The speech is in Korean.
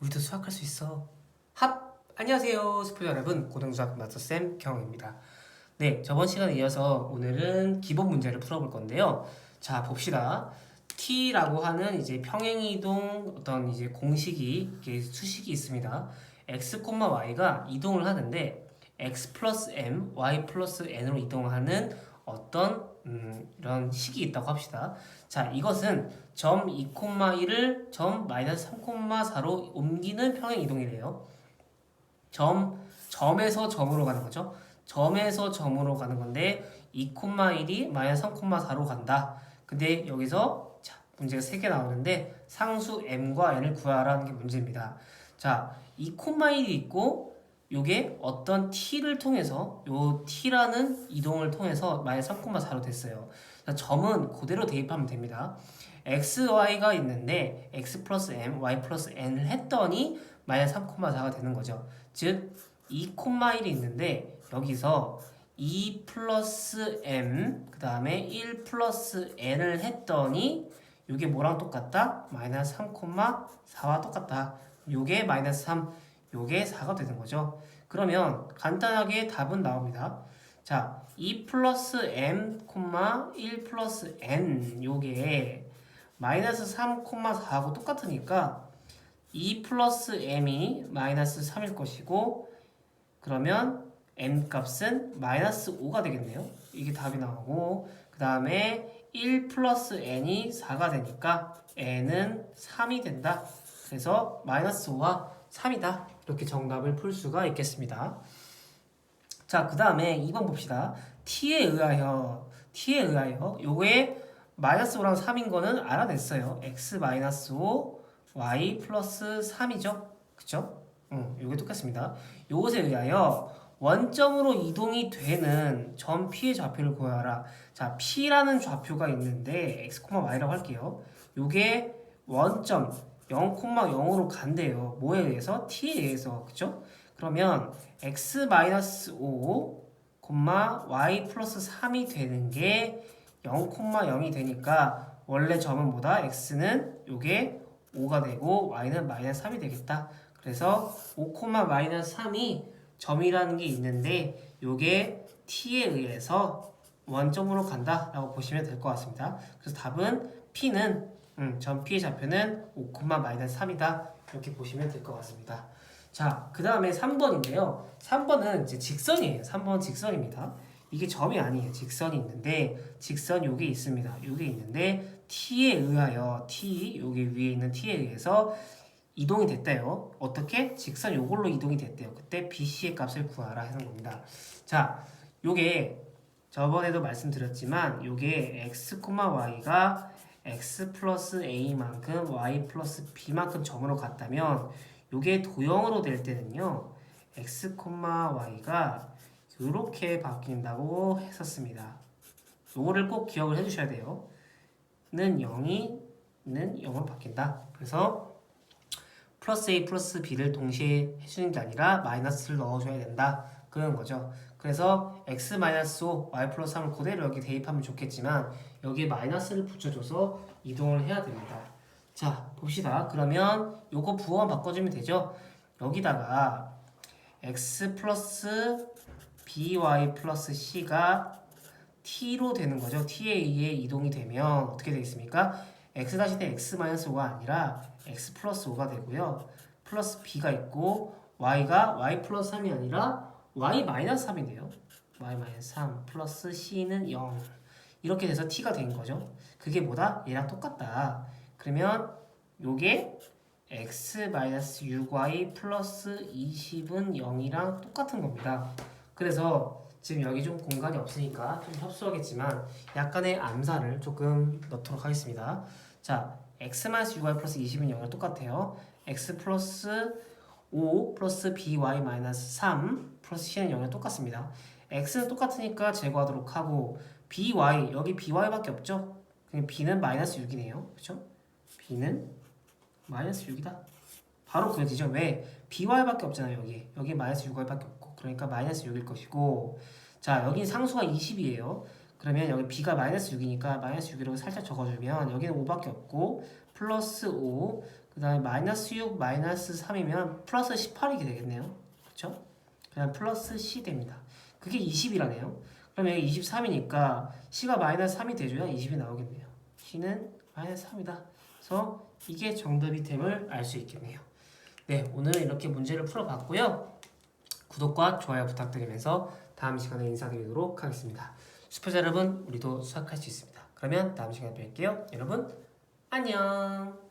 우리도 수학할 수 있어. 합! 안녕하세요. 스포자 여러분. 고등수학 마스터쌤 경입니다. 네, 저번 시간에 이어서 오늘은 기본 문제를 풀어볼 건데요. 자, 봅시다. t라고 하는 이제 평행이동 어떤 이제 공식이, 이렇게 수식이 있습니다. x, y가 이동을 하는데 x 플러스 m, y 플러스 n으로 이동하는 어떤 음, 이런 식이 있다고 합시다. 자, 이것은 점 2,1을 점 마이너스 3,4로 옮기는 평행 이동이래요. 점 점에서 점으로 가는 거죠. 점에서 점으로 가는 건데 2,1이 마이너스 3,4로 간다. 근데 여기서 자, 문제가 세개 나오는데 상수 m과 n을 구하라는 게 문제입니다. 자, 2,1이 있고 요게 어떤 t를 통해서 요 t라는 이동을 통해서 마이너스 3,4로 됐어요. 자, 점은 그대로 대입하면 됩니다. x, y가 있는데 x 플러스 m, y 플러스 n을 했더니 마이너스 3,4가 되는 거죠. 즉 2,1이 있는데 여기서 2 플러스 m 그 다음에 1 플러스 n을 했더니 이게 뭐랑 똑같다? 마이너스 3,4와 똑같다. 요게 마이너스 3, 요게 4가 되는 거죠. 그러면 간단하게 답은 나옵니다. 자, 2 플러스 m, 1 플러스 n 요게 마이너스 3,4하고 똑같으니까 2 플러스 m이 마이너스 3일 것이고 그러면 m 값은 마이너스 5가 되겠네요. 이게 답이 나오고 그 다음에 1 플러스 n이 4가 되니까 n은 3이 된다. 그래서 마이너스 5와 3이다. 이렇게 정답을 풀 수가 있겠습니다. 자, 그 다음에 2번 봅시다. t에 의하여 t에 의하여 요게 마이너스 5랑 3인 거는 알아냈어요. x 마이너스 5 y 플러스 3이죠. 그쵸? 응, 요게 똑같습니다. 요것에 의하여 원점으로 이동이 되는 점 P의 좌표를 구하라. 자, P라는 좌표가 있는데 x, y라고 할게요. 요게 원점 0,0으로 간대요. 뭐에 의해서? t에 의해서. 그쵸? 그러면 x 마이너스 5, y 플러스 3이 되는 게 0,0이 되니까 원래 점은 뭐다? x는 요게 5가 되고 y는 마이너스 3이 되겠다. 그래서 5, 마이너스 3이 점이라는 게 있는데 요게 t에 의해서 원점으로 간다라고 보시면 될 것 같습니다. 그래서 답은 p는 음, 점 p의 좌표는 5, 마이너스 3이다 이렇게 보시면 될 것 같습니다. 자, 그 다음에 3번인데요. 3번은 이제 직선이에요. 3번 직선입니다. 이게 점이 아니에요. 직선이 있는데 직선 요게 있습니다. 요게 있는데 t에 의하여 t 여기 위에 있는 t에 의해서 이동이 됐대요. 어떻게? 직선 요걸로 이동이 됐대요. 그때 BC의 값을 구하라 하는 겁니다. 자, 요게 저번에도 말씀드렸지만 요게 x, y가 x 플러스 a만큼 y 플러스 b만큼 점으로 갔다면 요게 도형으로 될 때는요. x, y가 이렇게 바뀐다고 했었습니다. 요거를 꼭 기억을 해주셔야 돼요. 는 0이 는 0으로 바뀐다. 그래서 플러스 a 플러스 b를 동시에 해주는 게 아니라 마이너스를 넣어줘야 된다. 그런 거죠. 그래서 x 마이너스 5, y 플러스 3을 그대로 여기 대입하면 좋겠지만 여기에 마이너스를 붙여줘서 이동을 해야 됩니다. 자 봅시다. 그러면 요거 부호만 바꿔주면 되죠. 여기다가 x 플러스 by 플러스 c가 t로 되는 거죠. t에 의해 이동이 되면 어떻게 되겠습니까? x 다시 대 x 마이너스 5가 아니라 x 플러스 5가 되고요. 플러스 b가 있고 y가 y 플러스 3이 아니라 y 마이너스 3이네요. y 마이너스 3 플러스 c는 0 이렇게 돼서 t가 된 거죠. 그게 뭐다? 얘랑 똑같다. 그러면 요게 x 마이너스 6y 플러스 20은 0이랑 똑같은 겁니다. 그래서 지금 여기 좀 공간이 없으니까 좀 협소하겠지만 약간의 암살을 조금 넣도록 하겠습니다. 자, x 마이너스 6y 플러스 20은 0이랑 똑같아요. x 플러스 5 플러스 by 마이너스 3 플러스 c는 0이랑 똑같습니다. x는 똑같으니까 제거하도록 하고 by 여기 by밖에 없죠? 그럼 b는 마이너스 6이네요. 그렇죠? b는 마이너스 6이다. 바로 그려지죠. 왜? by밖에 없잖아요. 여기 여기 마이너스 6y밖에 없고 그러니까 마이너스 6일 것이고 자 여기 상수가 20이에요. 그러면 여기 b가 마이너스 6이니까 마이너스 6이라고 살짝 적어주면 여기는 5밖에 없고 플러스 5, 그그 다음에 마이너스 6, 마이너스 3이면 플러스 18이게 되겠네요. 그렇죠? 그냥 플러스 C 됩니다. 그게 20이라네요. 그럼 여기 23이니까 C가 마이너스 3이 돼줘야 20이 나오겠네요. C는 마이너스 3이다. 그래서 이게 정답이 됨을 알 수 있겠네요. 네, 오늘 이렇게 문제를 풀어봤고요. 구독과 좋아요 부탁드리면서 다음 시간에 인사드리도록 하겠습니다. 수표자 여러분, 우리도 수학할 수 있습니다. 그러면 다음 시간에 뵐게요. 여러분, 안녕!